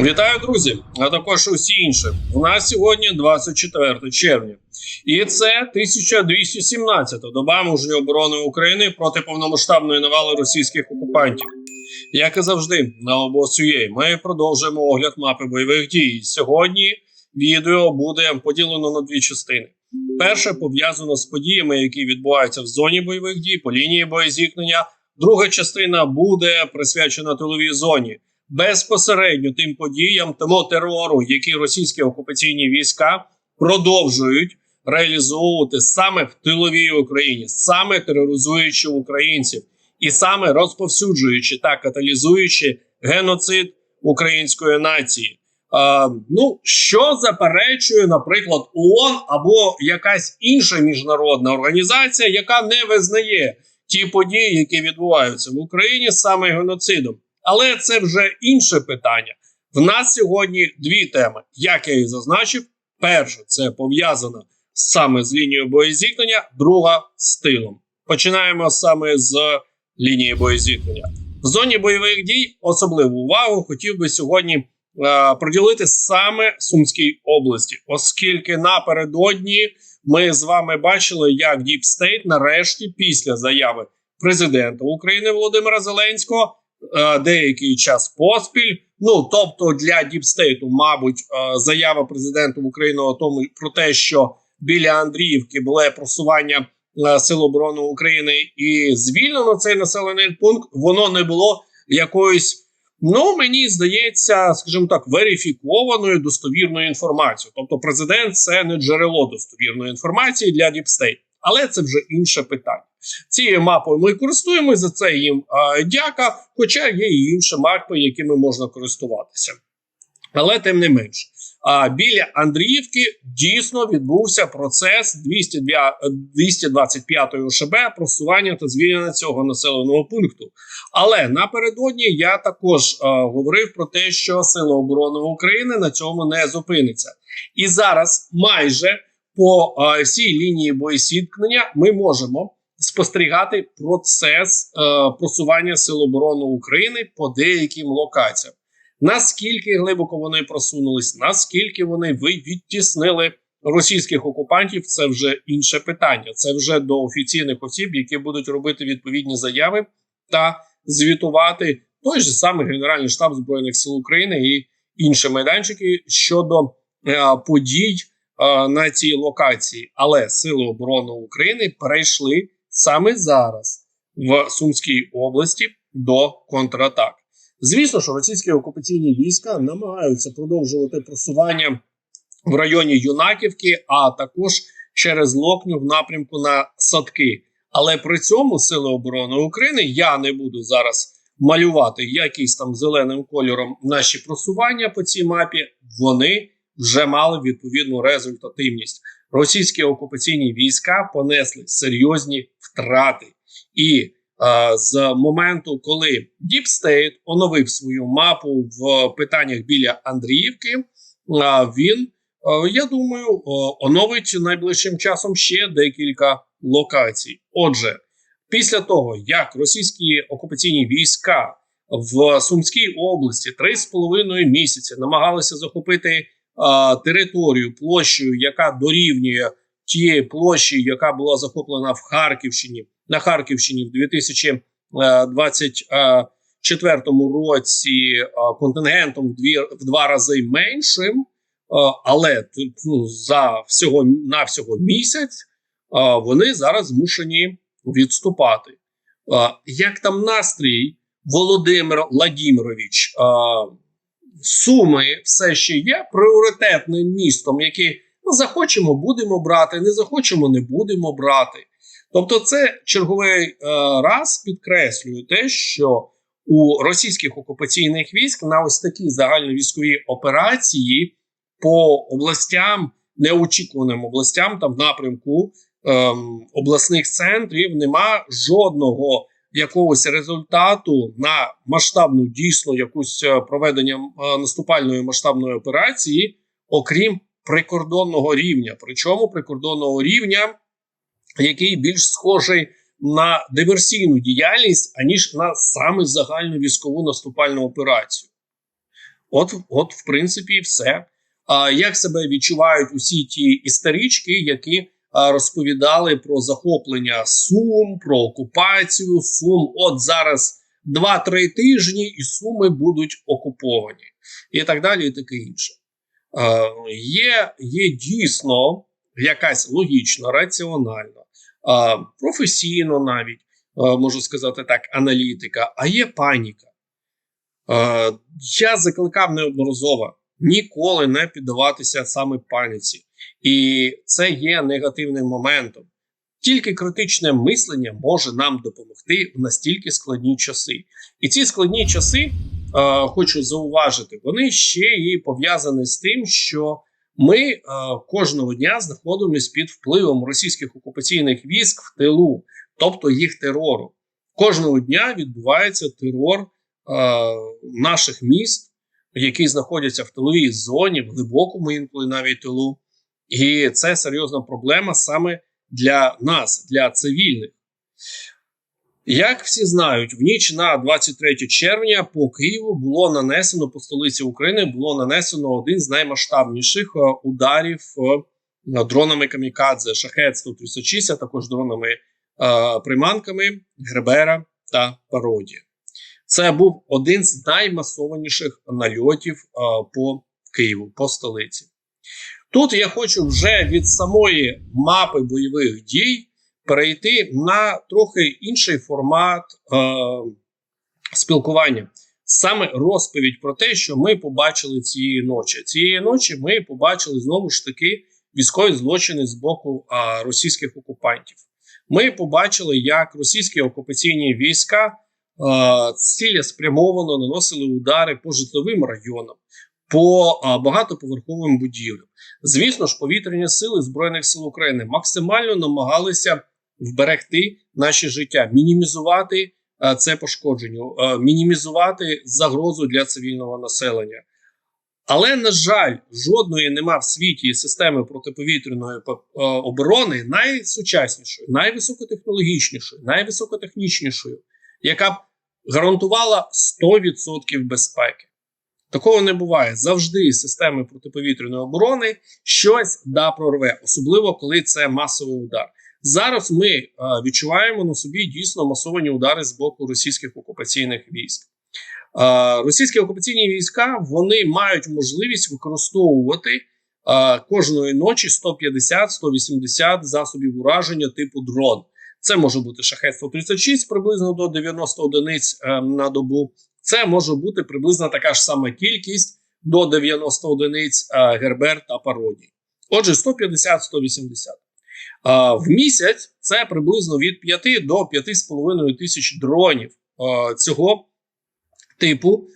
Вітаю, друзі! А також усі інші. У нас сьогодні 24 червня, і це 1217-та доба мужньої оборони України проти повномасштабної навали російських окупантів. Як і завжди, на обосує ми продовжуємо огляд мапи бойових дій. Сьогодні відео буде поділено на дві частини. Перше пов'язано з подіями, які відбуваються в зоні бойових дій по лінії боєзіткнення. Друга частина буде присвячена тиловій зоні безпосередньо тим подіям, тому терору, які російські окупаційні війська продовжують реалізовувати саме в тиловій Україні, саме тероризуючи українців, і саме розповсюджуючи та каталізуючи геноцид української нації. Е, ну що заперечує, наприклад, ООН або якась інша міжнародна організація, яка не визнає ті події, які відбуваються в Україні саме геноцидом. Але це вже інше питання. В нас сьогодні дві теми. Як я і зазначив, перша це пов'язана саме з лінією боєзіткнення, друга з тилом. Починаємо саме з лінії боєзіткнення. В зоні бойових дій особливу увагу хотів би сьогодні е, приділити саме Сумській області, оскільки напередодні ми з вами бачили, як Діп Стейт нарешті, після заяви президента України Володимира Зеленського, деякий час поспіль. Ну тобто для Діпстейту, мабуть, е, заява президента України о тому про те, що біля Андріївки було просування е, Сил оборони України і звільнено цей населений пункт, воно не було якоюсь. Ну, мені здається, скажімо так, верифікованою достовірною інформацією. Тобто, президент це не джерело достовірної інформації для Діпстейт. Але це вже інше питання. Цією мапою ми користуємося за це їм дяка, хоча є і інші мапи, якими можна користуватися. Але тим не менш, а, біля Андріївки дійсно відбувся процес 225 ОШБ просування та звільнення цього населеного пункту. Але напередодні я також а, говорив про те, що Сили оборони України на цьому не зупиниться. І зараз майже по а, всій лінії боєсіткнення ми можемо спостерігати процес е, просування Сил оборони України по деяким локаціям. Наскільки глибоко вони просунулись, наскільки вони відтіснили російських окупантів, це вже інше питання. Це вже до офіційних осіб, які будуть робити відповідні заяви та звітувати той же самий Генеральний штаб збройних сил України і інші майданчики щодо е, подій е, на цій локації. Але Сили оборони України перейшли саме зараз в Сумській області до контратак. Звісно, що російські окупаційні війська намагаються продовжувати просування в районі Юнаківки, а також через Локню в напрямку на садки. Але при цьому Сили оборони України я не буду зараз малювати якийсь там зеленим кольором наші просування по цій мапі. Вони вже мали відповідну результативність. Російські окупаційні війська понесли серйозні втрати, і е, з моменту, коли State оновив свою мапу в питаннях біля Андріївки, е, він е, я думаю, е, оновить найближчим часом ще декілька локацій. Отже, після того як російські окупаційні війська в Сумській області три з половиною місяці намагалися захопити територію площею, яка дорівнює тієї площі, яка була захоплена в Харківщині на Харківщині в 2024 році контингентом в дві в два рази меншим, але ну, за всього на всього місяць вони зараз змушені відступати. Як там настрій Володимир Владимирович? Суми все ще є пріоритетним містом, який ну, захочемо, будемо брати, не захочемо, не будемо брати. Тобто, це черговий е, раз підкреслює те, що у російських окупаційних військ на ось такі загальновійськові операції по областям, неочікуваним областям, там в напрямку е, обласних центрів, нема жодного якогось результату на масштабну дійсно якусь е, проведення е, наступальної масштабної операції, окрім прикордонного рівня. Причому прикордонного рівня, який більш схожий на диверсійну діяльність, аніж на саме загальну військову наступальну операцію. От, от, в принципі, і все. А як себе відчувають усі ті історички, які розповідали про захоплення Сум, про окупацію Сум? От зараз 2-3 тижні, і Суми будуть окуповані, і так далі, і таке інше. Є, є дійсно якась логічна, раціональна, професійно навіть можу сказати так, аналітика, а є паніка. Я закликав неодноразово ніколи не піддаватися саме паніці, і це є негативним моментом. Тільки критичне мислення може нам допомогти в настільки складні часи. І ці складні часи, е, хочу зауважити, вони ще і пов'язані з тим, що ми е, кожного дня знаходимося під впливом російських окупаційних військ в тилу, тобто їх терору. Кожного дня відбувається терор е, наших міст, які знаходяться в тиловій зоні, в глибокому інколи навіть тилу. І це серйозна проблема саме для нас, для цивільних. Як всі знають, в ніч на 23 червня по Києву було нанесено по столиці України було нанесено один з наймасштабніших е, ударів е, дронами Камікадзе, Шахет 136, а також дронами е, приманками Гребера та Пародія. Це був один з наймасованіших нальотів е, по Києву, по столиці. Тут я хочу вже від самої мапи бойових дій перейти на трохи інший формат е, спілкування. Саме розповідь про те, що ми побачили цієї ночі. Цієї ночі ми побачили знову ж таки військові злочини з боку е, російських окупантів. Ми побачили, як російські окупаційні війська е, цілеспрямовано наносили удари по житловим районам, по е, багатоповерховим будівлям. Звісно ж, повітряні сили Збройних сил України максимально намагалися вберегти наші життя, мінімізувати е, це пошкодження, е, мінімізувати загрозу для цивільного населення. Але, на жаль, жодної нема в світі системи протиповітряної оборони найсучаснішої, найвисокотехнологічнішої, найвисокотехнічнішої, яка б гарантувала 100% безпеки. Такого не буває. Завжди системи протиповітряної оборони щось да прорве, особливо коли це масовий удар. Зараз ми е, відчуваємо на собі дійсно масовані удари з боку російських окупаційних військ. Е, російські окупаційні війська вони мають можливість використовувати е, кожної ночі 150-180 засобів ураження типу дрон. Це може бути шахет 136 приблизно до 90 одиниць е, на добу. Це може бути приблизно така ж сама кількість до 90 одиниць е, гербер та пародій. Отже, 150-180. В місяць це приблизно від 5 до 5,5 тисяч дронів цього типу,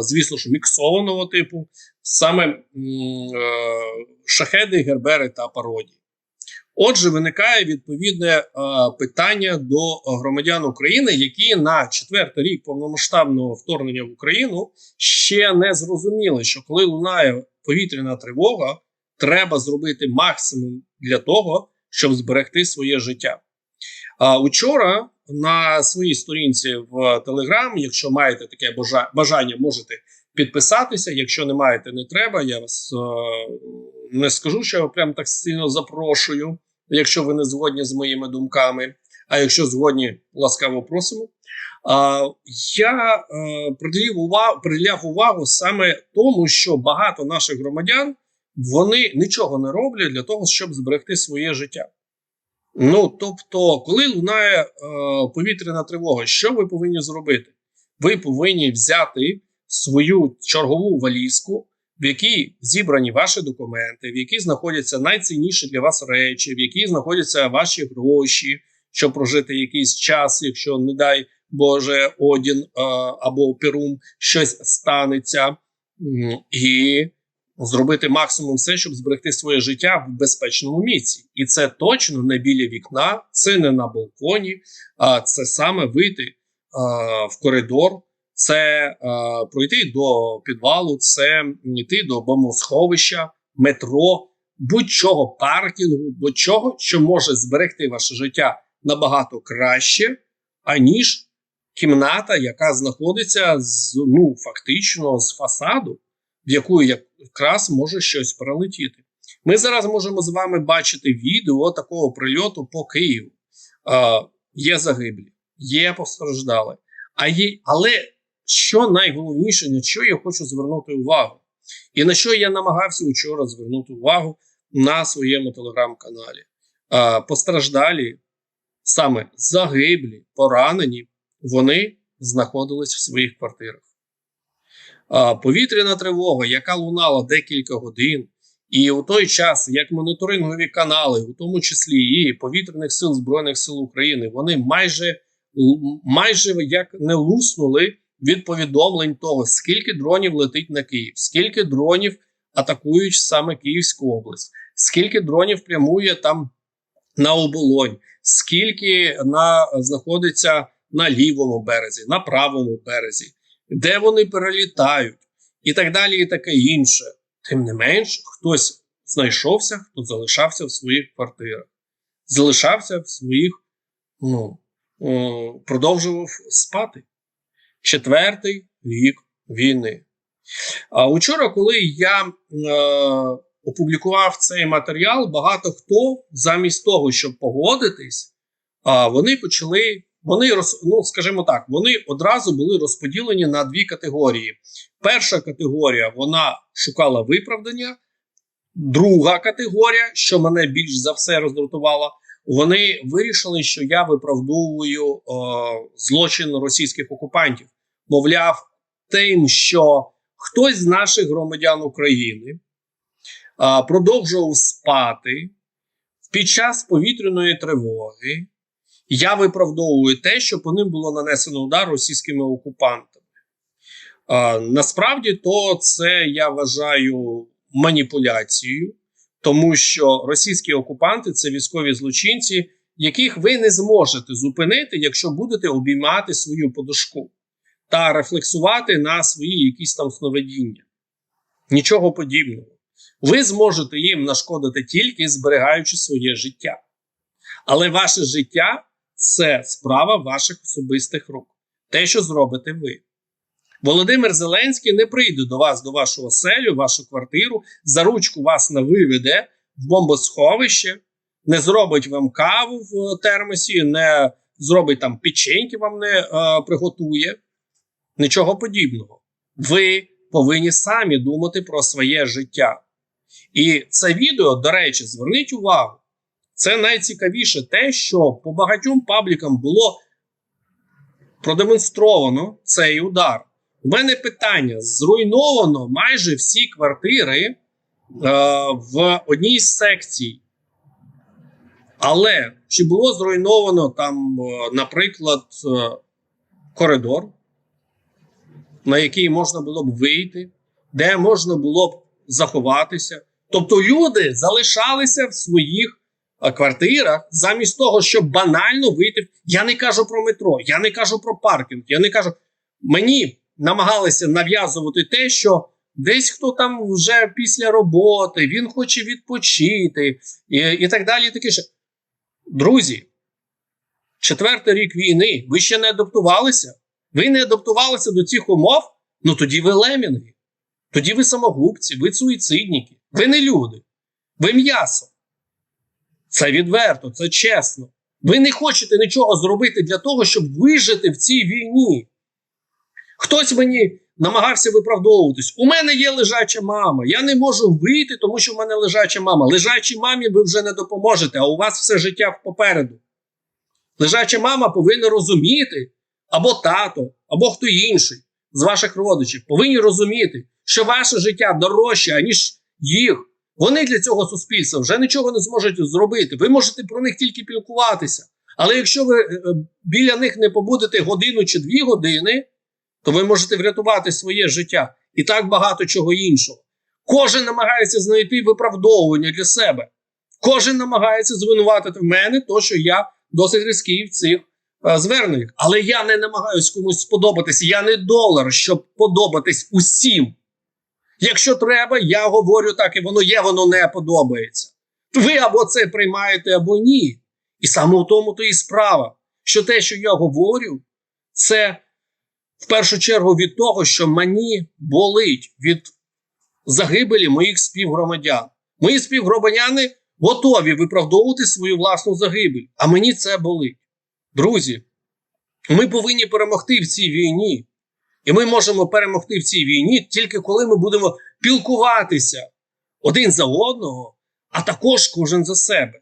звісно ж, міксованого типу, саме шахеди, гербери та пародії. Отже, виникає відповідне питання до громадян України, які на четвертий рік повномасштабного вторгнення в Україну ще не зрозуміли, що коли лунає повітряна тривога, треба зробити максимум для того щоб зберегти своє життя. А учора на своїй сторінці в Телеграм, якщо маєте таке бажання, можете підписатися. Якщо не маєте, не треба. Я вас е не скажу, що я прям так сильно запрошую, якщо ви не згодні з моїми думками. А якщо згодні, ласкаво просимо. А, Я е, приділяв увагу, приділяв увагу саме тому, що багато наших громадян вони нічого не роблять для того, щоб зберегти своє життя. Ну тобто, коли лунає е, повітряна тривога, що ви повинні зробити? Ви повинні взяти свою чергову валізку, в якій зібрані ваші документи, в якій знаходяться найцінніші для вас речі, в якій знаходяться ваші гроші, щоб прожити якийсь час, якщо, не дай Боже, Одін або Перум щось станеться. І зробити максимум все, щоб зберегти своє життя в безпечному місці, і це точно не біля вікна, це не на балконі, а це саме вийти в коридор, це а, пройти до підвалу, це йти до бомбосховища, метро, будь-чого паркінгу, будь-чого, що може зберегти ваше життя набагато краще, аніж кімната, яка знаходиться з ну фактично з фасаду, в яку якраз може щось прилетіти. Ми зараз можемо з вами бачити відео такого прильоту по Києву. Е, є загиблі, є постраждали. А є, але що найголовніше, на що я хочу звернути увагу, і на що я намагався вчора звернути увагу на своєму телеграм-каналі. Постраждалі, саме загиблі, поранені, вони знаходились в своїх квартирах. Повітряна тривога, яка лунала декілька годин. І у той час, як моніторингові канали, у тому числі і повітряних сил Збройних сил України, вони майже майже як не луснули від повідомлень того, скільки дронів летить на Київ, скільки дронів атакують саме Київську область, скільки дронів прямує там на оболонь, скільки на знаходиться на лівому березі, на правому березі, де вони перелітають, і так далі, і таке інше. Тим не менш, хтось знайшовся, хто залишався в своїх квартирах, залишався в своїх, ну, продовжував спати. Четвертий рік війни. А учора, коли я е, опублікував цей матеріал, багато хто замість того, щоб погодитись, а вони почали. Вони роз, ну скажімо так, вони одразу були розподілені на дві категорії. Перша категорія вона шукала виправдання. Друга категорія, що мене більш за все роздратувало, вони вирішили, що я виправдовую е, злочин російських окупантів. Мовляв, тим, що хтось з наших громадян України е, продовжував спати під час повітряної тривоги. Я виправдовую те, що по ним було нанесено удар російськими окупантами. А, насправді, то це я вважаю маніпуляцією, тому що російські окупанти це військові злочинці, яких ви не зможете зупинити, якщо будете обіймати свою подушку та рефлексувати на свої якісь там сновидіння. Нічого подібного. Ви зможете їм нашкодити тільки зберігаючи своє життя. Але ваше життя це справа ваших особистих рук. Те, що зробите ви. Володимир Зеленський не прийде до вас, до вашого селю, вашу квартиру, за ручку вас не виведе в бомбосховище, не зробить вам каву в термосі, не зробить там печеньки вам не е, приготує. Нічого подібного. Ви повинні самі думати про своє життя. І це відео, до речі, зверніть увагу. Це найцікавіше те, що по багатьом паблікам було продемонстровано цей удар. У мене питання: зруйновано майже всі квартири е, в одній з секцій. Але чи було зруйновано там, е, наприклад, е, коридор, на який можна було б вийти, де можна було б заховатися? Тобто люди залишалися в своїх квартирах, замість того, щоб банально вийти. Я не кажу про метро, я не кажу про паркінг. Я не кажу. Мені намагалися нав'язувати те, що десь хто там вже після роботи, він хоче відпочити і і так далі. Таке ще. Друзі, четвертий рік війни, ви ще не адаптувалися? Ви не адаптувалися до цих умов? Ну тоді ви лемінги, тоді ви самогубці, ви суїцидники, ви не люди, ви м'ясо. Це відверто, це чесно. Ви не хочете нічого зробити для того, щоб вижити в цій війні. Хтось мені намагався виправдовуватись. У мене є лежача мама. Я не можу вийти, тому що в мене лежача мама. Лежачій мамі ви вже не допоможете, а у вас все життя попереду. Лежача мама повинна розуміти, або тато, або хто інший з ваших родичів, повинні розуміти, що ваше життя дорожче, аніж їх. Вони для цього суспільства вже нічого не зможуть зробити. Ви можете про них тільки пілкуватися. Але якщо ви е, біля них не побудете годину чи дві години, то ви можете врятувати своє життя і так багато чого іншого. Кожен намагається знайти виправдовування для себе. Кожен намагається звинуватити в мене, то що я досить різкий в цих е, зверненнях. Але я не намагаюся комусь сподобатися. Я не долар, щоб подобатись усім. Якщо треба, я говорю так, і воно є, воно не подобається. Ви або це приймаєте, або ні. І саме в тому то і справа, що те, що я говорю, Це в першу чергу від того, що мені болить від загибелі моїх співгромадян. Мої співгромадяни готові виправдовувати свою власну загибель, а мені це болить. Друзі, ми повинні перемогти в цій війні. І ми можемо перемогти в цій війні тільки коли ми будемо пілкуватися один за одного, а також кожен за себе.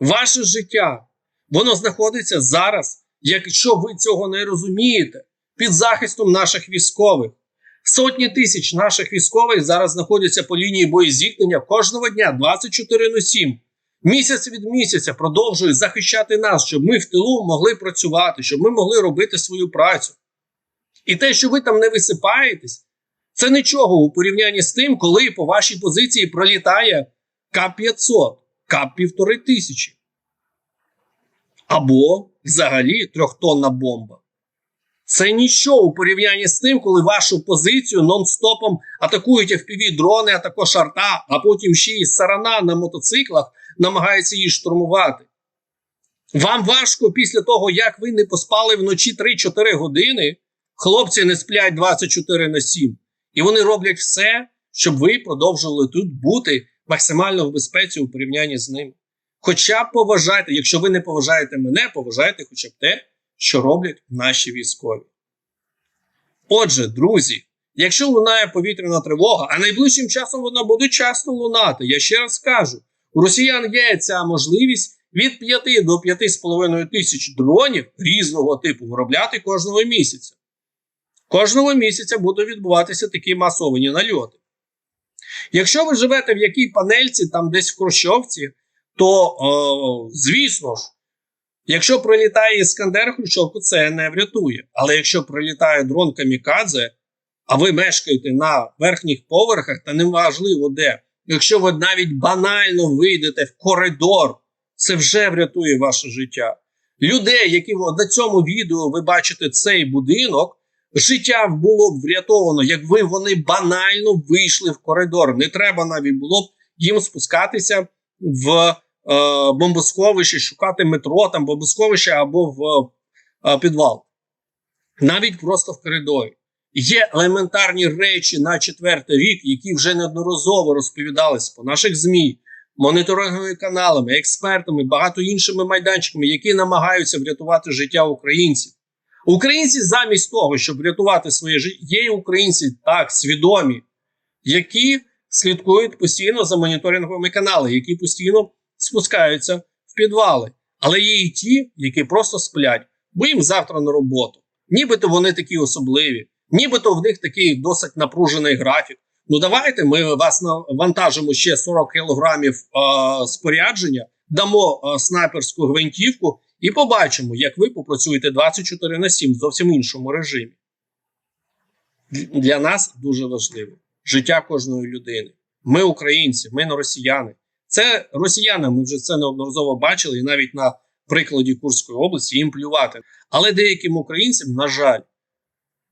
Ваше життя, воно знаходиться зараз, якщо ви цього не розумієте, під захистом наших військових. Сотні тисяч наших військових зараз знаходяться по лінії боєзіткнення кожного дня 24 на 7. Місяць від місяця продовжують захищати нас, щоб ми в тилу могли працювати, щоб ми могли робити свою працю. І те, що ви там не висипаєтесь, це нічого у порівнянні з тим, коли по вашій позиції пролітає К-500, К-1,5 тисячі. Або взагалі трьохтонна бомба. Це нічого у порівнянні з тим, коли вашу позицію нон-стопом атакують fpv дрони, а також арта, а потім ще й сарана на мотоциклах намагаються її штурмувати. Вам важко після того, як ви не поспали вночі 3-4 години, хлопці не сплять 24 на 7. І вони роблять все, щоб ви продовжували тут бути максимально в безпеці у порівнянні з ними. Хоча б поважайте, якщо ви не поважаєте мене, поважайте хоча б те, що роблять наші військові. Отже, друзі, якщо лунає повітряна тривога, а найближчим часом вона буде часто лунати, я ще раз кажу: у росіян є ця можливість від 5 до 5,5 тисяч дронів різного типу виробляти кожного місяця. Кожного місяця будуть відбуватися такі масовані нальоти. Якщо ви живете в якій панельці, там десь в Хрущовці, то, о, звісно ж, якщо прилітає Іскандер Хрущовку, це не врятує. Але якщо прилітає дрон Камікадзе, а ви мешкаєте на верхніх поверхах, та неважливо де, якщо ви навіть банально вийдете в коридор, це вже врятує ваше життя. Людей, які на цьому відео ви бачите цей будинок, життя було б врятовано, якби вони банально вийшли в коридор. Не треба навіть було б їм спускатися в е, бомбосховище, шукати метро, там бомбосховище або в е, підвал. Навіть просто в коридорі. Є елементарні речі на четвертий рік, які вже неодноразово розповідалися по наших ЗМІ, моніторинговими каналами, експертами, багато іншими майданчиками, які намагаються врятувати життя українців. Українці замість того, щоб врятувати своє життя, є українці так свідомі, які слідкують постійно за моніторинговими каналами, які постійно спускаються в підвали. Але є і ті, які просто сплять, бо їм завтра на роботу. Нібито вони такі особливі, нібито в них такий досить напружений графік. Ну давайте ми вас навантажимо ще 40 кілограмів е, спорядження, дамо е, снайперську гвинтівку і побачимо, як ви попрацюєте 24 на 7 в зовсім іншому режимі. Для нас дуже важливо життя кожної людини. Ми українці, ми не росіяни. Це росіяни, ми вже це неодноразово бачили, і навіть на прикладі Курської області їм плювати. Але деяким українцям, на жаль,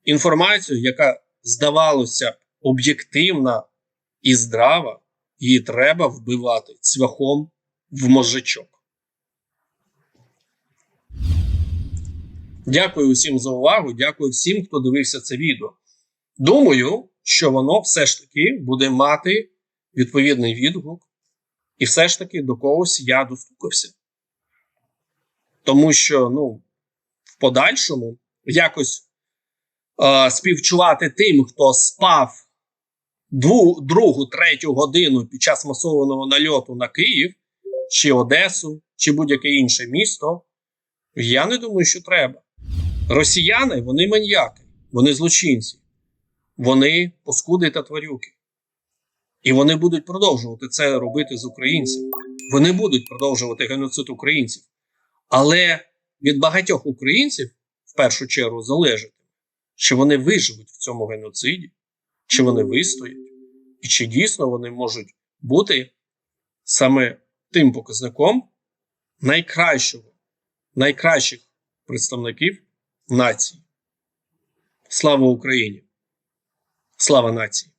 інформацію, яка здавалося об'єктивна і здрава, її треба вбивати цвяхом в мозжечок. Дякую усім за увагу. Дякую всім, хто дивився це відео. Думаю, що воно все ж таки буде мати відповідний відгук, і все ж таки до когось я достукався. Тому що, ну, в подальшому якось е, співчувати тим, хто спав дву, другу, третю годину під час масованого нальоту на Київ, чи Одесу, чи будь-яке інше місто, я не думаю, що треба. Росіяни вони маньяки, вони злочинці, вони паскуди та тварюки. І вони будуть продовжувати це робити з українцями. Вони будуть продовжувати геноцид українців. Але від багатьох українців в першу чергу залежить, чи вони виживуть в цьому геноциді, чи вони вистоять, і чи дійсно вони можуть бути саме тим показником найкращого, найкращих представників нації. Слава Україні! Слава нації!